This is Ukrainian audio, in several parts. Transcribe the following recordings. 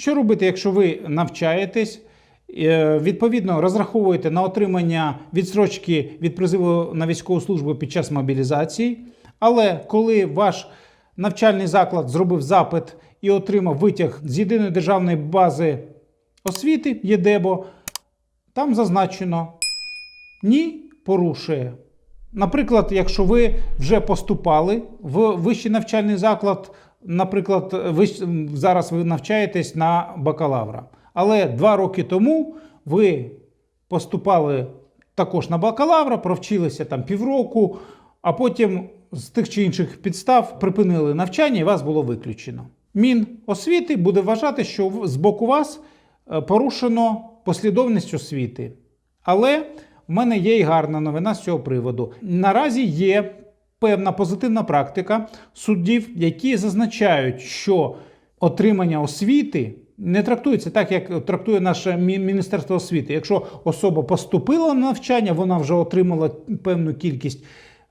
Що робити, якщо ви навчаєтесь? е, Відповідно, розраховуєте на отримання відстрочки від призиву на військову службу під час мобілізації. Але коли ваш навчальний заклад зробив запит і отримав витяг з єдиної державної бази освіти ЄДЕБО, там зазначено ні, порушує. Наприклад, якщо ви вже поступали в вищий навчальний заклад, наприклад, ви зараз ви навчаєтесь на бакалавра, але два роки тому ви поступали також на бакалавра, провчилися там півроку, а потім з тих чи інших підстав припинили навчання і вас було виключено. Міносвіти буде вважати, що з боку вас е, порушено послідовність освіти. Але в мене є і гарна новина з цього приводу. Наразі є певна позитивна практика суддів, які зазначають, що отримання освіти не трактується так, як трактує наше Міністерство освіти. Якщо особа поступила на навчання, вона вже отримала певну кількість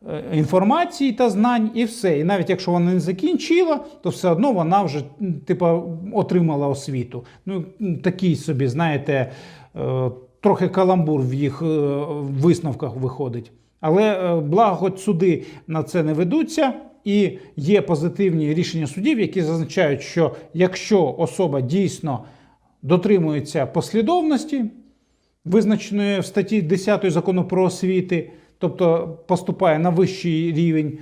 е, інформації та знань, і все. І навіть якщо вона не закінчила, то все одно вона вже м, типа отримала освіту. Ну такий собі, знаєте, е, трохи каламбур в їх е, висновках виходить. Але е, благо, суди на це не ведуться, і є позитивні рішення судів, які зазначають, що якщо особа дійсно дотримується послідовності, визначеної в статті 10 закону про освіти, тобто поступає на вищий рівень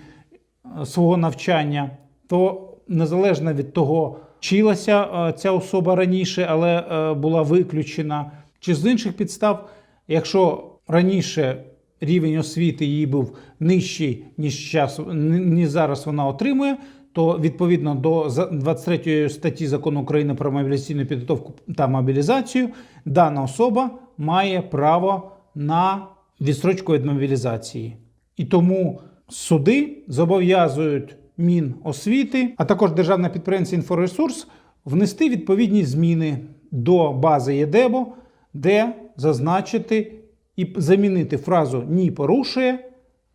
е, свого навчання, то незалежно від того, вчилася ця особа раніше, але була виключена, чи з інших підстав, якщо раніше рівень освіти її був нижчий, ніж час, ніж зараз вона отримує, то відповідно до 23 статті закону України про мобілізаційну підготовку та мобілізацію, дана особа має право на відстрочку від мобілізації. І тому суди зобов'язують Міносвіти, а також державне підприємство «Інфоресурс» внести відповідні зміни до бази ЄДЕБО, де зазначити і замінити фразу ні порушує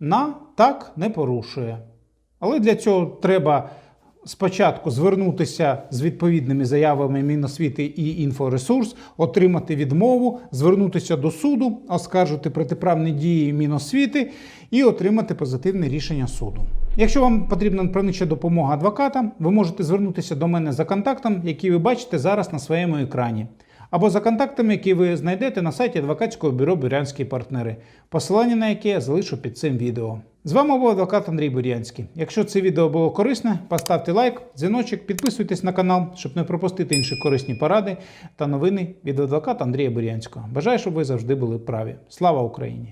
на так не порушує. Але для цього треба спочатку звернутися з відповідними заявами Міносвіти і інфоресурс, отримати відмову, звернутися до суду, оскаржити протиправні дії Міносвіти і отримати позитивне рішення суду. Якщо вам потрібна правнича допомога адвоката, ви можете звернутися до мене за контактом, який ви бачите зараз на своєму екрані або за контактами, які ви знайдете на сайті адвокатського бюро Бурянські партнери, посилання на яке я залишу під цим відео. З вами був адвокат Андрій Бурянський. Якщо це відео було корисне, поставте лайк, дзвіночок, підписуйтесь на канал, щоб не пропустити інші корисні поради та новини від адвоката Андрія Бурянського. Бажаю, щоб ви завжди були праві. Слава Україні!